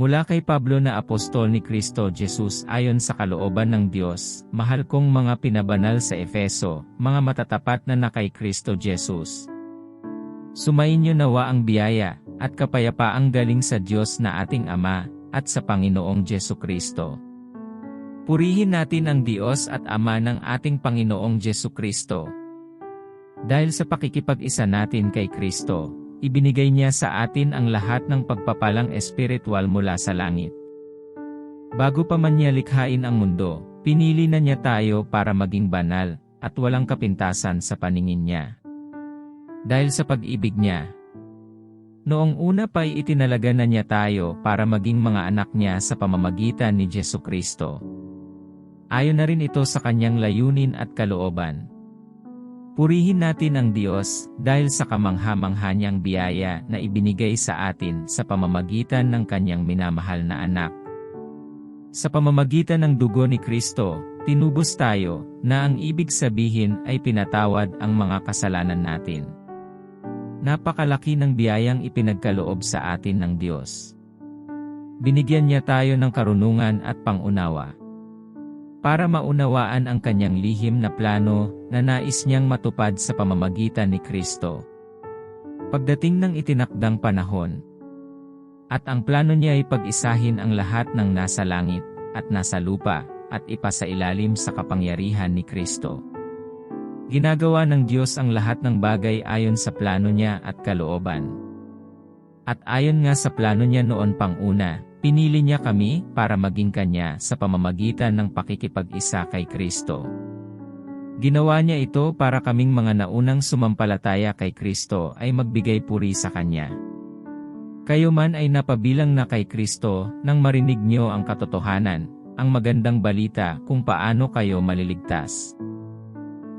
Mula kay Pablo na apostol ni Kristo Jesus ayon sa kalooban ng Diyos, mahal kong mga pinabanal sa Efeso, mga matatapat na na kay Kristo Jesus. Sumainyo nawa ang biyaya, at kapayapaang galing sa Diyos na ating Ama, at sa Panginoong Jesu Kristo. Purihin natin ang Diyos at Ama ng ating Panginoong Jesu Kristo. Dahil sa pakikipag-isa natin kay Kristo, ibinigay niya sa atin ang lahat ng pagpapalang espiritual mula sa langit. Bago pa man niya likhain ang mundo, pinili na niya tayo para maging banal, at walang kapintasan sa paningin niya. Dahil sa pag-ibig niya, Noong una pa'y itinalaga na niya tayo para maging mga anak niya sa pamamagitan ni Jesu Kristo. Ayon na rin ito sa kanyang layunin at kalooban. Purihin natin ang Diyos dahil sa kamangha-mangha niyang biyaya na ibinigay sa atin sa pamamagitan ng kanyang minamahal na anak. Sa pamamagitan ng dugo ni Kristo, tinubos tayo na ang ibig sabihin ay pinatawad ang mga kasalanan natin. Napakalaki ng biyayang ipinagkaloob sa atin ng Diyos. Binigyan niya tayo ng karunungan at pangunawa para maunawaan ang kanyang lihim na plano na nais niyang matupad sa pamamagitan ni Kristo. Pagdating ng itinakdang panahon, at ang plano niya ay pag-isahin ang lahat ng nasa langit at nasa lupa at ipasailalim sa kapangyarihan ni Kristo. Ginagawa ng Diyos ang lahat ng bagay ayon sa plano niya at kalooban. At ayon nga sa plano niya noon pang una, Pinili niya kami para maging Kanya sa pamamagitan ng pakikipag-isa kay Kristo. Ginawa niya ito para kaming mga naunang sumampalataya kay Kristo ay magbigay puri sa Kanya. Kayo man ay napabilang na kay Kristo nang marinig niyo ang katotohanan, ang magandang balita kung paano kayo maliligtas.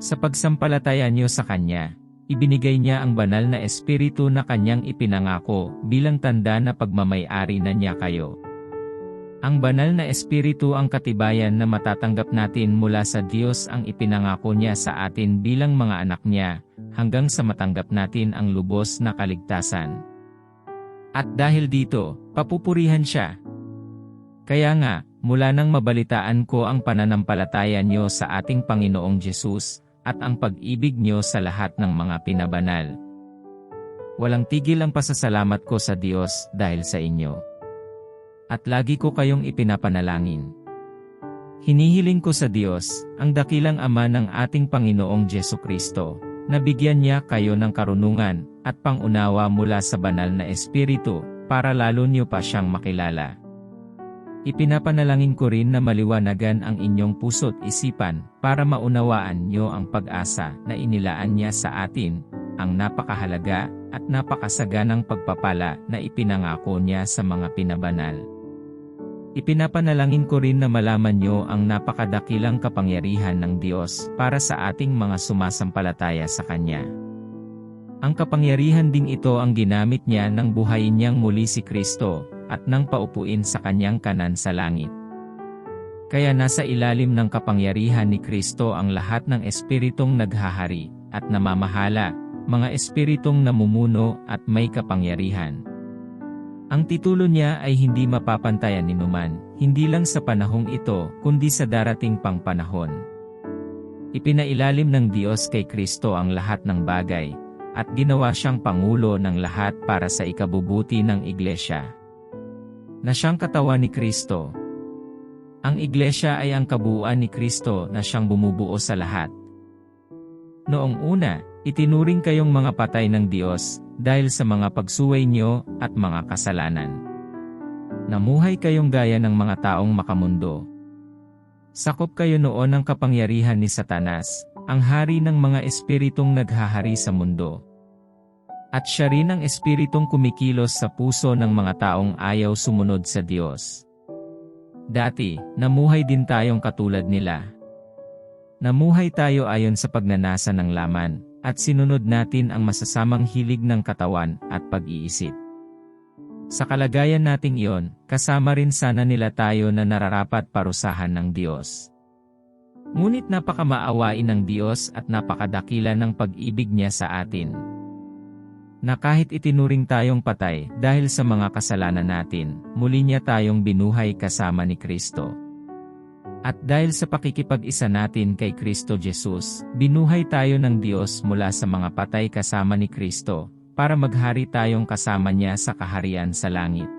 Sa pagsampalataya niyo sa Kanya, ibinigay niya ang banal na espiritu na kanyang ipinangako bilang tanda na pagmamayari na niya kayo. Ang banal na espiritu ang katibayan na matatanggap natin mula sa Diyos ang ipinangako niya sa atin bilang mga anak niya, hanggang sa matanggap natin ang lubos na kaligtasan. At dahil dito, papupurihan siya. Kaya nga, mula nang mabalitaan ko ang pananampalataya niyo sa ating Panginoong Jesus, at ang pag-ibig niyo sa lahat ng mga pinabanal. Walang tigil ang pasasalamat ko sa Diyos dahil sa inyo. At lagi ko kayong ipinapanalangin. Hinihiling ko sa Diyos, ang dakilang Ama ng ating Panginoong Jesu Kristo, na bigyan niya kayo ng karunungan at pangunawa mula sa banal na Espiritu, para lalo niyo pa siyang makilala. Ipinapanalangin ko rin na maliwanagan ang inyong puso't isipan para maunawaan nyo ang pag-asa na inilaan niya sa atin, ang napakahalaga at napakasaganang pagpapala na ipinangako niya sa mga pinabanal. Ipinapanalangin ko rin na malaman nyo ang napakadakilang kapangyarihan ng Diyos para sa ating mga sumasampalataya sa Kanya. Ang kapangyarihan ding ito ang ginamit niya nang buhayin niyang muli si Kristo, at nang paupuin sa kanyang kanan sa langit. Kaya nasa ilalim ng kapangyarihan ni Kristo ang lahat ng espiritong naghahari at namamahala, mga espiritong namumuno at may kapangyarihan. Ang titulo niya ay hindi mapapantayan ni Numan, hindi lang sa panahong ito, kundi sa darating pang panahon. Ipinailalim ng Diyos kay Kristo ang lahat ng bagay, at ginawa siyang Pangulo ng lahat para sa ikabubuti ng Iglesia na siyang katawan ni Kristo. Ang iglesia ay ang kabuuan ni Kristo na siyang bumubuo sa lahat. Noong una, itinuring kayong mga patay ng Diyos dahil sa mga pagsuway niyo at mga kasalanan. Namuhay kayong gaya ng mga taong makamundo. Sakop kayo noon ng kapangyarihan ni Satanas, ang hari ng mga espiritong naghahari sa mundo. At siya rin ang espiritong kumikilos sa puso ng mga taong ayaw sumunod sa Diyos. Dati, namuhay din tayong katulad nila. Namuhay tayo ayon sa pagnanasa ng laman, at sinunod natin ang masasamang hilig ng katawan at pag-iisip. Sa kalagayan nating iyon, kasama rin sana nila tayo na nararapat parusahan ng Diyos. Ngunit napakamaawain ng Diyos at napakadakila ng pag-ibig niya sa atin na kahit itinuring tayong patay dahil sa mga kasalanan natin, muli niya tayong binuhay kasama ni Kristo. At dahil sa pakikipag-isa natin kay Kristo Jesus, binuhay tayo ng Diyos mula sa mga patay kasama ni Kristo, para maghari tayong kasama niya sa kaharian sa langit.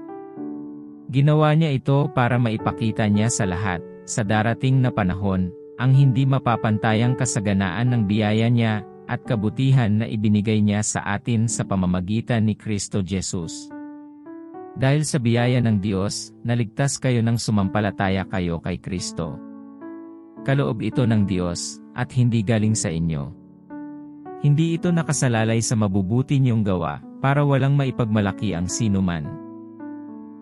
Ginawa niya ito para maipakita niya sa lahat, sa darating na panahon, ang hindi mapapantayang kasaganaan ng biyaya niya, at kabutihan na ibinigay niya sa atin sa pamamagitan ni Kristo Jesus. Dahil sa biyaya ng Diyos, naligtas kayo ng sumampalataya kayo kay Kristo. Kaloob ito ng Diyos, at hindi galing sa inyo. Hindi ito nakasalalay sa mabubuti niyong gawa, para walang maipagmalaki ang sinuman.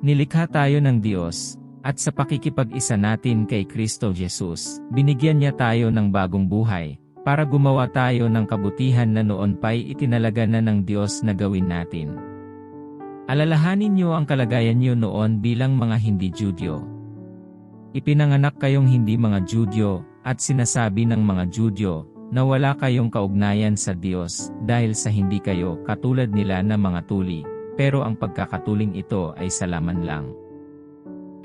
Nilikha tayo ng Diyos, at sa pakikipag-isa natin kay Kristo Jesus, binigyan niya tayo ng bagong buhay, para gumawa tayo ng kabutihan na noon pa'y itinalaga na ng Diyos na gawin natin. Alalahanin niyo ang kalagayan niyo noon bilang mga hindi Judyo. Ipinanganak kayong hindi mga Judyo, at sinasabi ng mga Judyo, na wala kayong kaugnayan sa Diyos, dahil sa hindi kayo katulad nila na mga tuli, pero ang pagkakatuling ito ay salaman lang.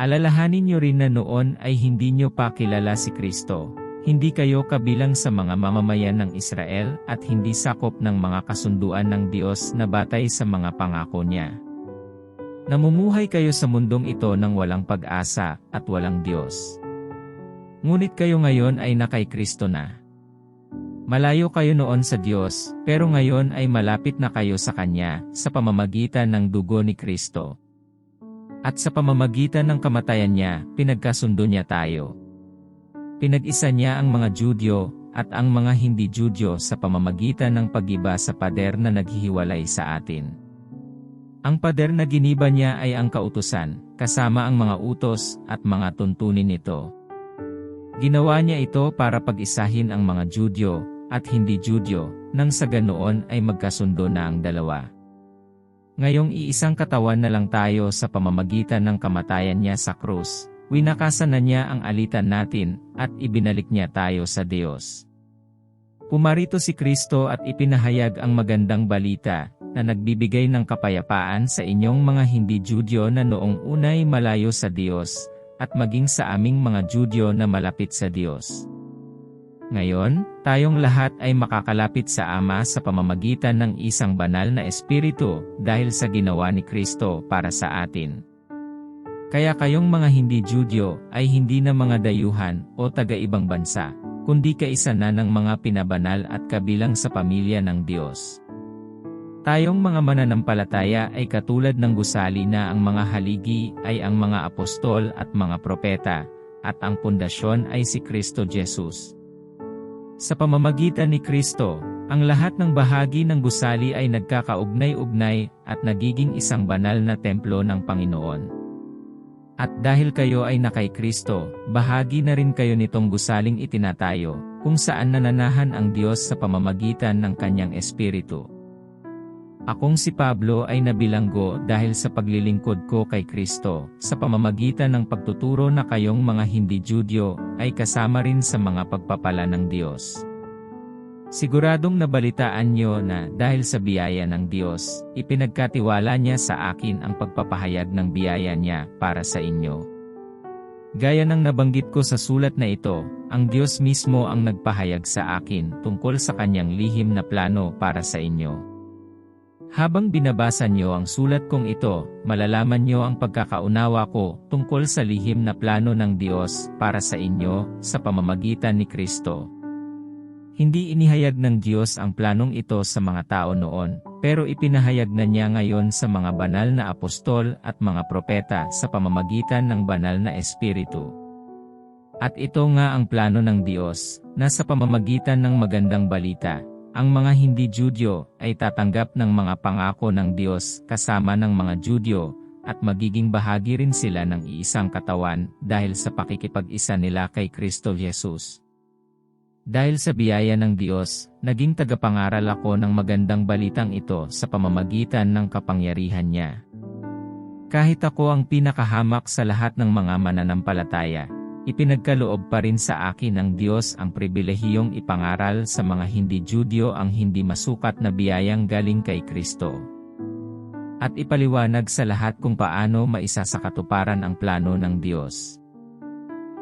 Alalahanin niyo rin na noon ay hindi niyo pa kilala si Kristo, hindi kayo kabilang sa mga mamamayan ng Israel at hindi sakop ng mga kasunduan ng Diyos na batay sa mga pangako niya. Namumuhay kayo sa mundong ito ng walang pag-asa at walang Diyos. Ngunit kayo ngayon ay nakay Kristo na. Malayo kayo noon sa Diyos, pero ngayon ay malapit na kayo sa Kanya sa pamamagitan ng dugo ni Kristo. At sa pamamagitan ng kamatayan niya, pinagkasundo niya tayo. Pinag-isa niya ang mga Judyo at ang mga hindi Judyo sa pamamagitan ng pagiba sa pader na naghihiwalay sa atin. Ang pader na giniba niya ay ang kautusan, kasama ang mga utos at mga tuntunin nito. Ginawa niya ito para pag-isahin ang mga Judyo at hindi Judyo, nang sa ganoon ay magkasundo na ang dalawa. Ngayong iisang katawan na lang tayo sa pamamagitan ng kamatayan niya sa krus, winakasan na niya ang alitan natin at ibinalik niya tayo sa Diyos. Pumarito si Kristo at ipinahayag ang magandang balita na nagbibigay ng kapayapaan sa inyong mga hindi Judyo na noong unay malayo sa Diyos, at maging sa aming mga Judyo na malapit sa Diyos. Ngayon, tayong lahat ay makakalapit sa Ama sa pamamagitan ng isang banal na Espiritu dahil sa ginawa ni Kristo para sa atin. Kaya kayong mga hindi Judyo ay hindi na mga dayuhan o taga-ibang bansa, kundi kaisa na ng mga pinabanal at kabilang sa pamilya ng Diyos. Tayong mga mananampalataya ay katulad ng gusali na ang mga haligi ay ang mga apostol at mga propeta, at ang pundasyon ay si Kristo Jesus. Sa pamamagitan ni Kristo, ang lahat ng bahagi ng gusali ay nagkakaugnay-ugnay at nagiging isang banal na templo ng Panginoon. At dahil kayo ay nakay Kristo, bahagi na rin kayo nitong gusaling itinatayo, kung saan nananahan ang Diyos sa pamamagitan ng Kanyang Espiritu. Akong si Pablo ay nabilanggo dahil sa paglilingkod ko kay Kristo, sa pamamagitan ng pagtuturo na kayong mga hindi Judyo, ay kasama rin sa mga pagpapala ng Diyos. Siguradong nabalitaan niyo na dahil sa biyaya ng Diyos, ipinagkatiwala niya sa akin ang pagpapahayag ng biyaya niya para sa inyo. Gaya ng nabanggit ko sa sulat na ito, ang Diyos mismo ang nagpahayag sa akin tungkol sa kanyang lihim na plano para sa inyo. Habang binabasa niyo ang sulat kong ito, malalaman niyo ang pagkakaunawa ko tungkol sa lihim na plano ng Diyos para sa inyo sa pamamagitan ni Kristo. Hindi inihayag ng Diyos ang planong ito sa mga tao noon, pero ipinahayag na niya ngayon sa mga banal na apostol at mga propeta sa pamamagitan ng banal na Espiritu. At ito nga ang plano ng Diyos, na sa pamamagitan ng magandang balita, ang mga hindi Judyo ay tatanggap ng mga pangako ng Diyos kasama ng mga Judyo at magiging bahagi rin sila ng iisang katawan dahil sa pakikipag-isa nila kay Kristo Jesus. Dahil sa biyaya ng Diyos, naging tagapangaral ako ng magandang balitang ito sa pamamagitan ng kapangyarihan niya. Kahit ako ang pinakahamak sa lahat ng mga mananampalataya, Ipinagkaloob pa rin sa akin ng Diyos ang pribilehiyong ipangaral sa mga hindi Judyo ang hindi masukat na biyayang galing kay Kristo. At ipaliwanag sa lahat kung paano maisa sa katuparan ang plano ng Diyos.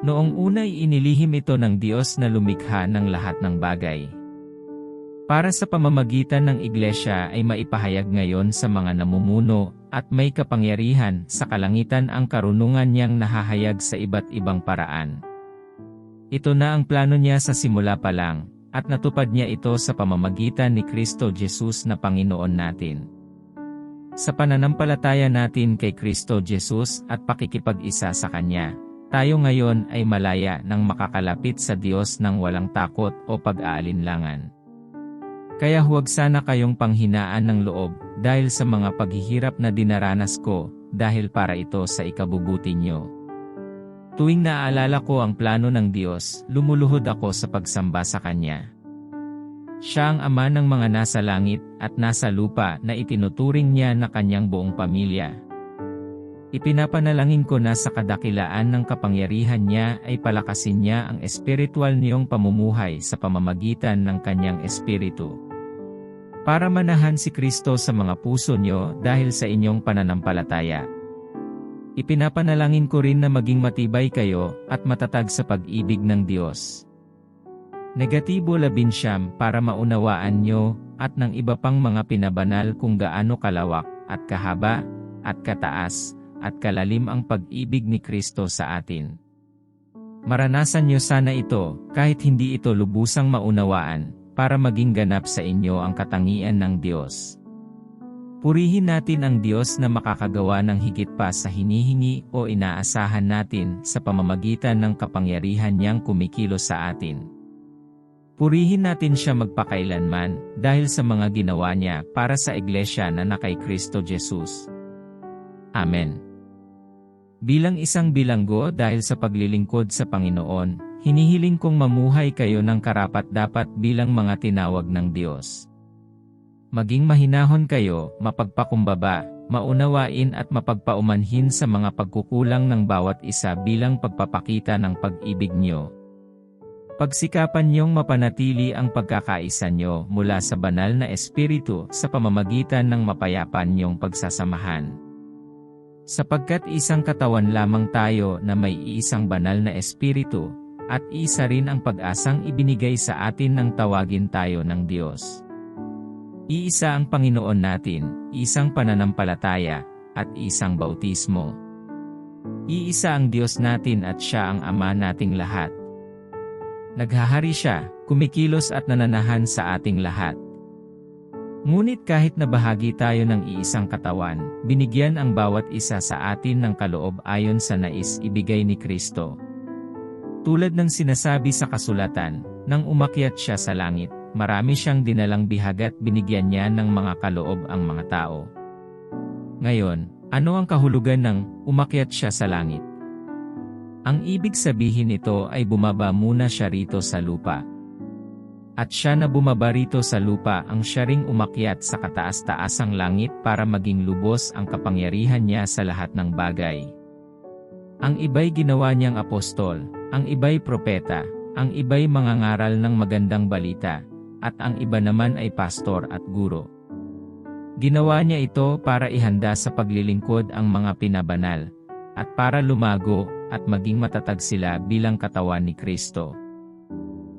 Noong unay inilihim ito ng Diyos na lumikha ng lahat ng bagay. Para sa pamamagitan ng iglesia ay maipahayag ngayon sa mga namumuno at may kapangyarihan sa kalangitan ang karunungan niyang nahahayag sa iba't ibang paraan. Ito na ang plano niya sa simula pa lang, at natupad niya ito sa pamamagitan ni Kristo Jesus na Panginoon natin. Sa pananampalataya natin kay Kristo Jesus at pakikipag-isa sa Kanya, tayo ngayon ay malaya nang makakalapit sa Diyos ng walang takot o pag-aalinlangan. Kaya huwag sana kayong panghinaan ng loob, dahil sa mga paghihirap na dinaranas ko, dahil para ito sa ikabubuti nyo. Tuwing naaalala ko ang plano ng Diyos, lumuluhod ako sa pagsamba sa Kanya. Siya ang Ama ng mga nasa langit at nasa lupa na itinuturing niya na kanyang buong pamilya. Ipinapanalangin ko na sa kadakilaan ng kapangyarihan niya ay palakasin niya ang espiritual niyong pamumuhay sa pamamagitan ng kanyang espiritu. Para manahan si Kristo sa mga puso niyo dahil sa inyong pananampalataya. Ipinapanalangin ko rin na maging matibay kayo at matatag sa pag-ibig ng Diyos. Negatibo labinsyam para maunawaan nyo at ng iba pang mga pinabanal kung gaano kalawak at kahaba at kataas at kalalim ang pag-ibig ni Kristo sa atin. Maranasan niyo sana ito, kahit hindi ito lubusang maunawaan, para maging ganap sa inyo ang katangian ng Diyos. Purihin natin ang Diyos na makakagawa ng higit pa sa hinihingi o inaasahan natin sa pamamagitan ng kapangyarihan niyang kumikilos sa atin. Purihin natin siya magpakailanman dahil sa mga ginawa niya para sa iglesia na nakay Kristo Jesus. Amen. Bilang isang bilanggo dahil sa paglilingkod sa Panginoon, hinihiling kong mamuhay kayo ng karapat-dapat bilang mga tinawag ng Diyos. Maging mahinahon kayo, mapagpakumbaba, maunawain at mapagpaumanhin sa mga pagkukulang ng bawat isa bilang pagpapakita ng pag-ibig niyo. Pagsikapan niyong mapanatili ang pagkakaisa niyo mula sa banal na espiritu sa pamamagitan ng mapayapan niyong pagsasamahan. Sapagkat isang katawan lamang tayo na may iisang banal na espiritu, at isa rin ang pag-asang ibinigay sa atin ng tawagin tayo ng Diyos. Iisa ang Panginoon natin, isang pananampalataya, at isang bautismo. Iisa ang Diyos natin at Siya ang Ama nating lahat. Naghahari Siya, kumikilos at nananahan sa ating lahat. Ngunit kahit na bahagi tayo ng iisang katawan, binigyan ang bawat isa sa atin ng kaloob ayon sa nais ibigay ni Kristo. Tulad ng sinasabi sa kasulatan, nang umakyat siya sa langit, marami siyang dinalang bihagat binigyan niya ng mga kaloob ang mga tao. Ngayon, ano ang kahulugan ng umakyat siya sa langit? Ang ibig sabihin nito ay bumaba muna siya rito sa lupa. At siya na bumaba rito sa lupa ang siya ring umakyat sa kataas-taasang langit para maging lubos ang kapangyarihan niya sa lahat ng bagay. Ang iba'y ginawa niyang apostol, ang iba'y propeta, ang iba'y mangangaral ng magandang balita, at ang iba naman ay pastor at guro. Ginawa niya ito para ihanda sa paglilingkod ang mga pinabanal, at para lumago at maging matatag sila bilang katawan ni Kristo.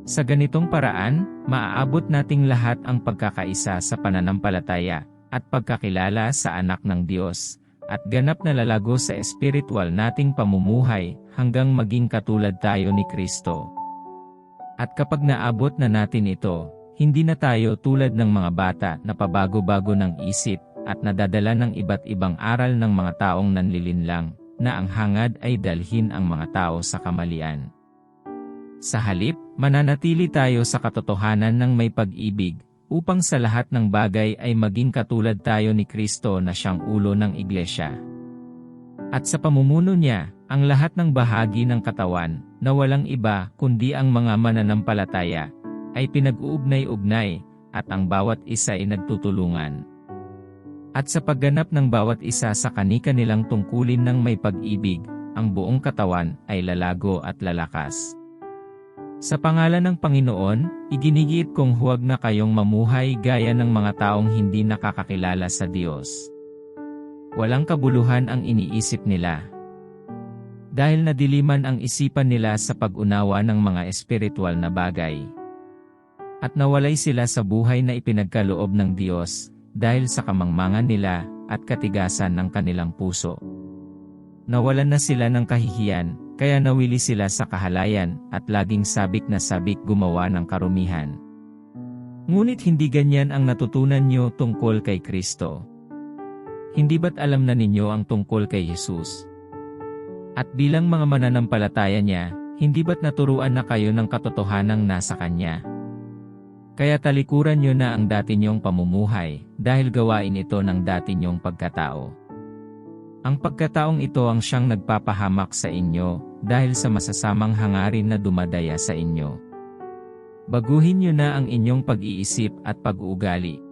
Sa ganitong paraan, maaabot nating lahat ang pagkakaisa sa pananampalataya at pagkakilala sa anak ng Diyos, at ganap na lalago sa espiritual nating pamumuhay hanggang maging katulad tayo ni Kristo. At kapag naabot na natin ito, hindi na tayo tulad ng mga bata na pabago-bago ng isip at nadadala ng iba't ibang aral ng mga taong nanlilinlang, na ang hangad ay dalhin ang mga tao sa kamalian. Sa halip, mananatili tayo sa katotohanan ng may pag-ibig, upang sa lahat ng bagay ay maging katulad tayo ni Kristo na siyang ulo ng iglesia. At sa pamumuno niya, ang lahat ng bahagi ng katawan, na walang iba kundi ang mga mananampalataya, ay pinag-uugnay-ugnay, at ang bawat isa ay nagtutulungan. At sa pagganap ng bawat isa sa kani-kanilang tungkulin ng may pag-ibig, ang buong katawan ay lalago at lalakas. Sa pangalan ng Panginoon, iginigiit kong huwag na kayong mamuhay gaya ng mga taong hindi nakakakilala sa Diyos. Walang kabuluhan ang iniisip nila. Dahil nadiliman ang isipan nila sa pag-unawa ng mga espiritual na bagay. At nawalay sila sa buhay na ipinagkaloob ng Diyos, dahil sa kamangmangan nila, at katigasan ng kanilang puso. Nawalan na sila ng kahihiyan, kaya nawili sila sa kahalayan, at laging sabik na sabik gumawa ng karumihan. Ngunit hindi ganyan ang natutunan nyo tungkol kay Kristo. Hindi ba't alam na ninyo ang tungkol kay Jesus? At bilang mga mananampalataya niya, hindi ba't naturuan na kayo ng katotohanang nasa Kanya? Kaya talikuran nyo na ang dati nyong pamumuhay, dahil gawain ito ng dati nyong pagkatao. Ang pagkataong ito ang siyang nagpapahamak sa inyo, dahil sa masasamang hangarin na dumadaya sa inyo. Baguhin niyo na ang inyong pag-iisip at pag-uugali.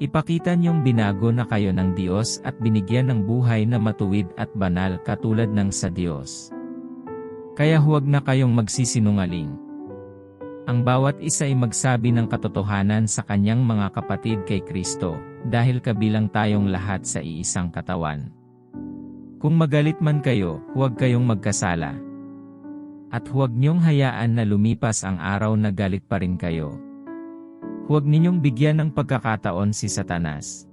Ipakita niyong binago na kayo ng Diyos at binigyan ng buhay na matuwid at banal katulad ng sa Diyos. Kaya huwag na kayong magsisinungaling. Ang bawat isa ay magsabi ng katotohanan sa kanyang mga kapatid kay Kristo, dahil kabilang tayong lahat sa iisang katawan. Kung magalit man kayo, huwag kayong magkasala. At huwag niyong hayaan na lumipas ang araw na galit pa rin kayo. Huwag ninyong bigyan ng pagkakataon si Satanas.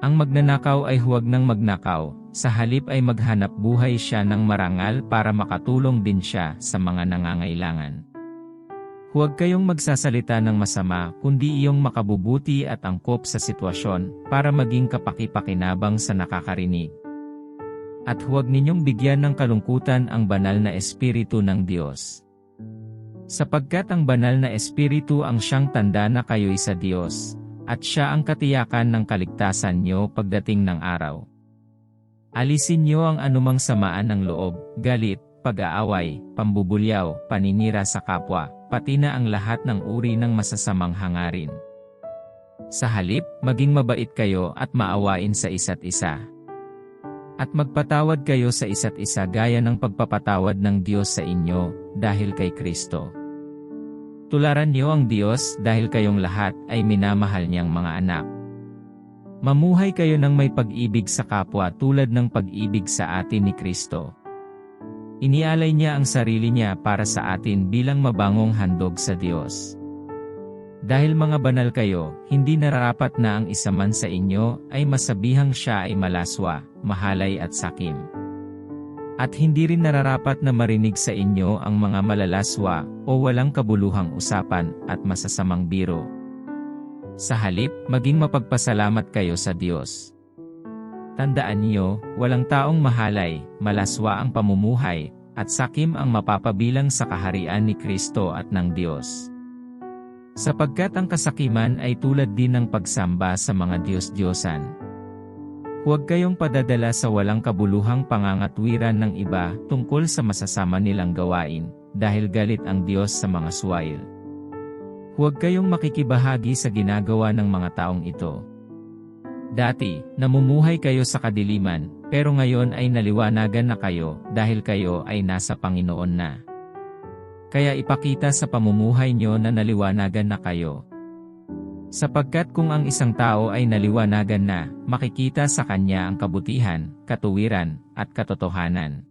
Ang magnanakaw ay huwag nang magnakaw, sa halip ay maghanap buhay siya ng marangal para makatulong din siya sa mga nangangailangan. Huwag kayong magsasalita ng masama kundi iyong makabubuti at angkop sa sitwasyon para maging kapakipakinabang sa nakakarinig. At huwag ninyong bigyan ng kalungkutan ang banal na Espiritu ng Diyos. Sapagkat ang banal na Espiritu ang siyang tanda na kayo'y sa Diyos, at siya ang katiyakan ng kaligtasan niyo pagdating ng araw. Alisin niyo ang anumang samaan ng loob, galit, pag-aaway, pambubulyaw, paninira sa kapwa, pati na ang lahat ng uri ng masasamang hangarin. Sa halip, maging mabait kayo at maawain sa isa't isa. At magpatawad kayo sa isa't isa gaya ng pagpapatawad ng Diyos sa inyo, dahil kay Kristo. Tularan niyo ang Diyos dahil kayong lahat ay minamahal niyang mga anak. Mamuhay kayo ng may pag-ibig sa kapwa tulad ng pag-ibig sa atin ni Kristo. Inialay niya ang sarili niya para sa atin bilang mabangong handog sa Diyos. Dahil mga banal kayo, hindi nararapat na ang isa man sa inyo ay masabihang siya ay malaswa, mahalay at sakim. At hindi rin nararapat na marinig sa inyo ang mga malalaswa o walang kabuluhang usapan at masasamang biro. Sa halip, maging mapagpasalamat kayo sa Diyos. Tandaan niyo, walang taong mahalay, malaswa ang pamumuhay, at sakim ang mapapabilang sa kaharian ni Kristo at ng Diyos. Sapagkat ang kasakiman ay tulad din ng pagsamba sa mga Diyos-Diyosan. Huwag kayong padadala sa walang kabuluhang pangangatwiran ng iba tungkol sa masasama nilang gawain, dahil galit ang Diyos sa mga suwail. Huwag kayong makikibahagi sa ginagawa ng mga taong ito. Dati, namumuhay kayo sa kadiliman, pero ngayon ay naliwanagan na kayo dahil kayo ay nasa Panginoon na. Kaya ipakita sa pamumuhay nyo na naliwanagan na kayo. Sapagkat kung ang isang tao ay naliwanagan na, makikita sa kanya ang kabutihan, katuwiran, at katotohanan.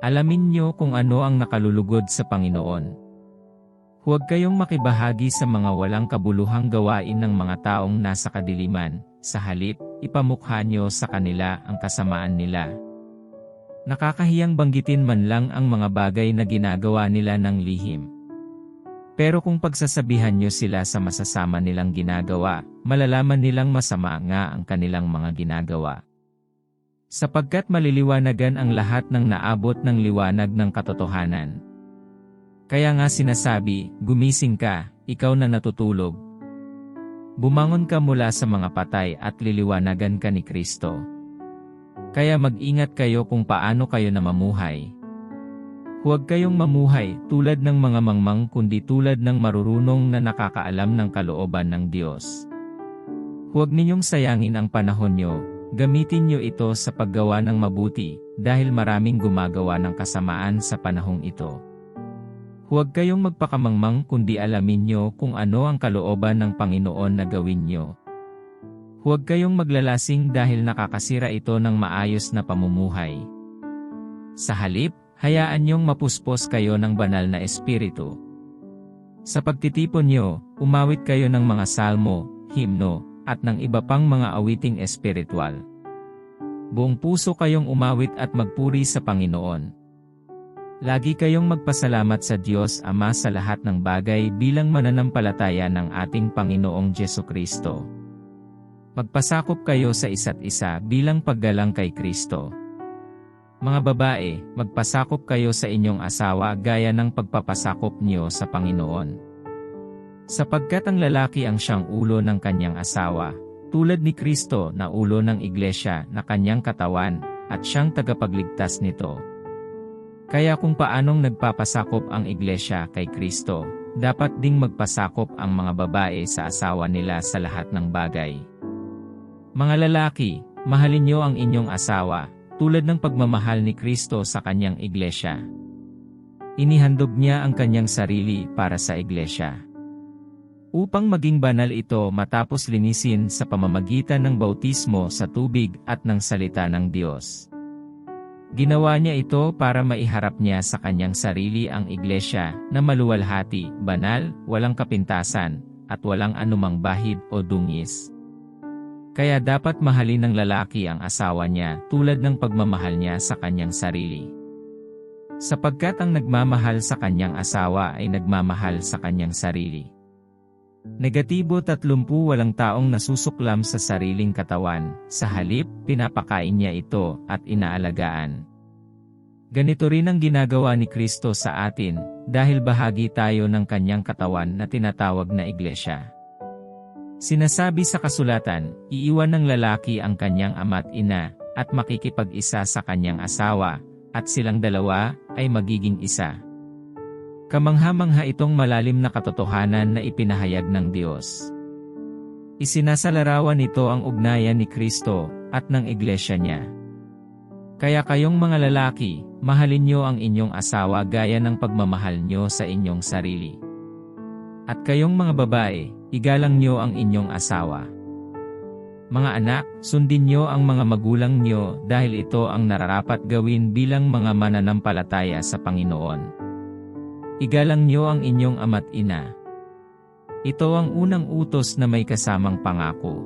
Alamin nyo kung ano ang nakalulugod sa Panginoon. Huwag kayong makibahagi sa mga walang kabuluhang gawain ng mga taong nasa kadiliman, sa halip, ipamukha nyo sa kanila ang kasamaan nila. Nakakahiyang banggitin man lang ang mga bagay na ginagawa nila ng lihim. Pero kung pagsasabihan nyo sila sa masasama nilang ginagawa, malalaman nilang masama nga ang kanilang mga ginagawa. Sapagkat maliliwanagan ang lahat ng naabot ng liwanag ng katotohanan. Kaya nga sinasabi, gumising ka, ikaw na natutulog. Bumangon ka mula sa mga patay at liliwanagan ka ni Kristo. Kaya mag-ingat kayo kung paano kayo na mamuhay. Huwag kayong mamuhay tulad ng mga mangmang kundi tulad ng marurunong na nakakaalam ng kalooban ng Diyos. Huwag ninyong sayangin ang panahon nyo, Gamitin niyo ito sa paggawa ng mabuti, dahil maraming gumagawa ng kasamaan sa panahong ito. Huwag kayong magpakamangmang kundi alamin niyo kung ano ang kalooban ng Panginoon na gawin niyo. Huwag kayong maglalasing dahil nakakasira ito ng maayos na pamumuhay. Sa halip, hayaan niyong mapuspos kayo ng banal na espiritu. Sa pagtitipon niyo, umawit kayo ng mga salmo, himno, at ng iba pang mga awiting espiritual. Buong puso kayong umawit at magpuri sa Panginoon. Lagi kayong magpasalamat sa Diyos Ama sa lahat ng bagay bilang mananampalataya ng ating Panginoong Jesu Kristo. Magpasakop kayo sa isa't isa bilang paggalang kay Kristo. Mga babae, magpasakop kayo sa inyong asawa gaya ng pagpapasakop niyo sa Panginoon. Sapagkat ang lalaki ang siyang ulo ng kanyang asawa, tulad ni Kristo na ulo ng iglesia na kanyang katawan, at siyang tagapagligtas nito. Kaya kung paanong nagpapasakop ang iglesia kay Kristo, dapat ding magpasakop ang mga babae sa asawa nila sa lahat ng bagay. Mga lalaki, mahalin niyo ang inyong asawa, tulad ng pagmamahal ni Kristo sa kanyang iglesia. Inihandog niya ang kanyang sarili para sa iglesia. Upang maging banal ito matapos linisin sa pamamagitan ng bautismo sa tubig at ng salita ng Diyos. Ginawa niya ito para maiharap niya sa kanyang sarili ang iglesia na maluwalhati, banal, walang kapintasan, at walang anumang bahid o dungis. Kaya dapat mahalin ng lalaki ang asawa niya tulad ng pagmamahal niya sa kanyang sarili. Sapagkat ang nagmamahal sa kanyang asawa ay nagmamahal sa kanyang sarili. Negatibo 30 walang taong nasusuklam sa sariling katawan, sa halip, pinapakain niya ito at inaalagaan. Ganito rin ang ginagawa ni Kristo sa atin, dahil bahagi tayo ng kanyang katawan na tinatawag na iglesia. Sinasabi sa kasulatan, iiwan ng lalaki ang kanyang ama't ina, at makikipag-isa sa kanyang asawa, at silang dalawa ay magiging isa. Kamangha-mangha itong malalim na katotohanan na ipinahayag ng Diyos. Isinasalarawan nito ang ugnayan ni Kristo at ng iglesia niya. Kaya kayong mga lalaki, mahalin niyo ang inyong asawa gaya ng pagmamahal niyo sa inyong sarili. At kayong mga babae, igalang niyo ang inyong asawa. Mga anak, sundin niyo ang mga magulang niyo dahil ito ang nararapat gawin bilang mga mananampalataya sa Panginoon. Igalang niyo ang inyong ama't ina. Ito ang unang utos na may kasamang pangako.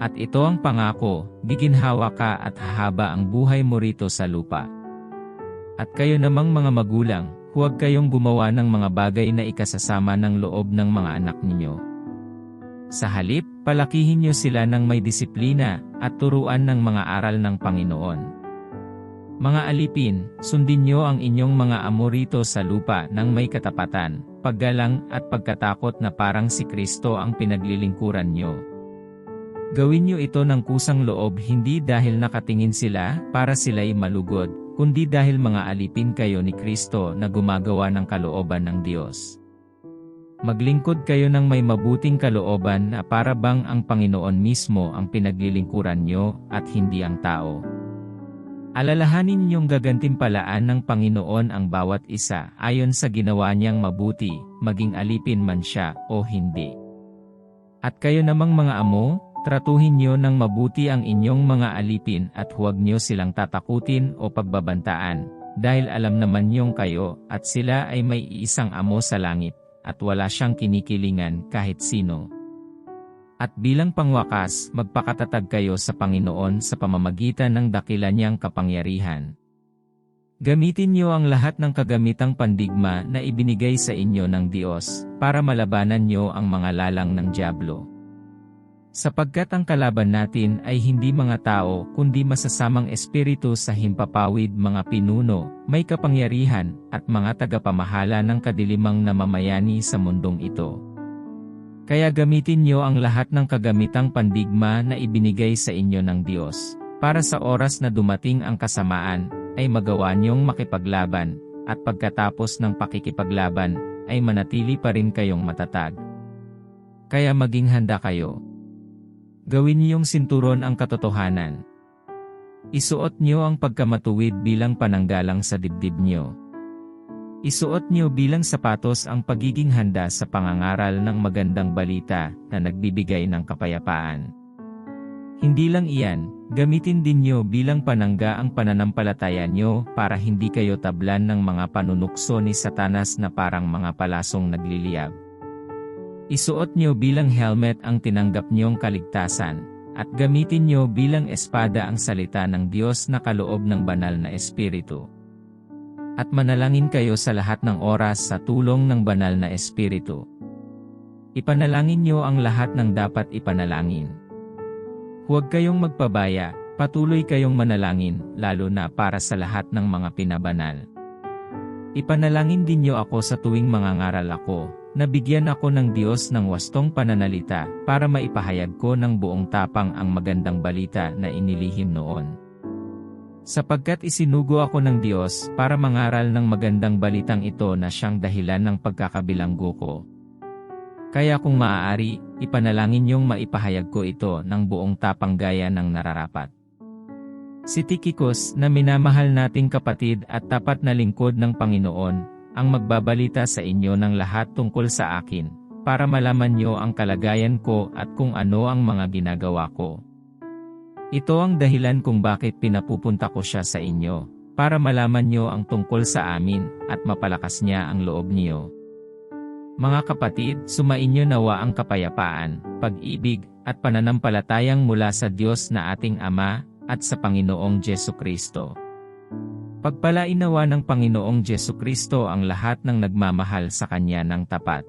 At ito ang pangako, giginhawa ka at hahaba ang buhay mo rito sa lupa. At kayo namang mga magulang, huwag kayong gumawa ng mga bagay na ikasasama ng loob ng mga anak ninyo. Sa halip, palakihin niyo sila ng may disiplina at turuan ng mga aral ng Panginoon. Mga alipin, sundin niyo ang inyong mga amo rito sa lupa ng may katapatan, paggalang at pagkatakot na parang si Kristo ang pinaglilingkuran niyo. Gawin niyo ito ng kusang loob hindi dahil nakatingin sila para sila'y malugod, kundi dahil mga alipin kayo ni Kristo na gumagawa ng kalooban ng Diyos. Maglingkod kayo ng may mabuting kalooban na para bang ang Panginoon mismo ang pinaglilingkuran niyo at hindi ang tao. Alalahanin ninyong gagantimpalaan ng Panginoon ang bawat isa ayon sa ginawa niyang mabuti, maging alipin man siya o hindi. At kayo namang mga amo, tratuhin niyo ng mabuti ang inyong mga alipin at huwag niyo silang tatakutin o pagbabantaan, dahil alam naman niyong kayo at sila ay may isang amo sa langit, at wala siyang kinikilingan kahit sino. At bilang pangwakas, magpakatatag kayo sa Panginoon sa pamamagitan ng dakila niyang kapangyarihan. Gamitin niyo ang lahat ng kagamitang pandigma na ibinigay sa inyo ng Diyos, para malabanan niyo ang mga lalang ng Diablo. Sapagkat ang kalaban natin ay hindi mga tao kundi masasamang espiritu sa himpapawid mga pinuno, may kapangyarihan, at mga tagapamahala ng kadilimang namamayani sa mundong ito. Kaya gamitin niyo ang lahat ng kagamitang pandigma na ibinigay sa inyo ng Diyos, para sa oras na dumating ang kasamaan, ay magawa niyong makipaglaban, at pagkatapos ng pakikipaglaban, ay manatili pa rin kayong matatag. Kaya maging handa kayo. Gawin niyong sinturon ang katotohanan. Isuot niyo ang pagkamatuwid bilang pananggalang sa dibdib niyo. Isuot niyo bilang sapatos ang pagiging handa sa pangangaral ng magandang balita na nagbibigay ng kapayapaan. Hindi lang iyan, gamitin din niyo bilang panangga ang pananampalataya niyo para hindi kayo tablan ng mga panunukso ni Satanas na parang mga palasong nagliliyab. Isuot niyo bilang helmet ang tinanggap niyong kaligtasan, at gamitin niyo bilang espada ang salita ng Diyos na kaloob ng banal na Espiritu. At manalangin kayo sa lahat ng oras sa tulong ng banal na Espiritu. Ipanalangin niyo ang lahat ng dapat ipanalangin. Huwag kayong magpabaya, patuloy kayong manalangin, lalo na para sa lahat ng mga pinabanal. Ipanalangin din niyo ako sa tuwing mangangaral ako, nabigyan ako ng Diyos ng wastong pananalita, para maipahayag ko ng buong tapang ang magandang balita na inilihim noon. Sapagkat isinugo ako ng Diyos para mangaral ng magandang balitang ito na siyang dahilan ng pagkakabilanggo ko. Kaya kung maaari, ipanalangin niyong maipahayag ko ito ng buong tapang gaya ng nararapat. Si Tychicus na minamahal nating kapatid at tapat na lingkod ng Panginoon, ang magbabalita sa inyo ng lahat tungkol sa akin, para malaman niyo ang kalagayan ko at kung ano ang mga ginagawa ko. Ito ang dahilan kung bakit pinapupunta ko siya sa inyo, para malaman niyo ang tungkol sa amin at mapalakas niya ang loob niyo. Mga kapatid, sumainyo nawa ang kapayapaan, pag-ibig, at pananampalatayang mula sa Diyos na ating Ama, at sa Panginoong Jesu Kristo. Pagpalainawa ng Panginoong Jesu Kristo ang lahat ng nagmamahal sa Kanya ng tapat.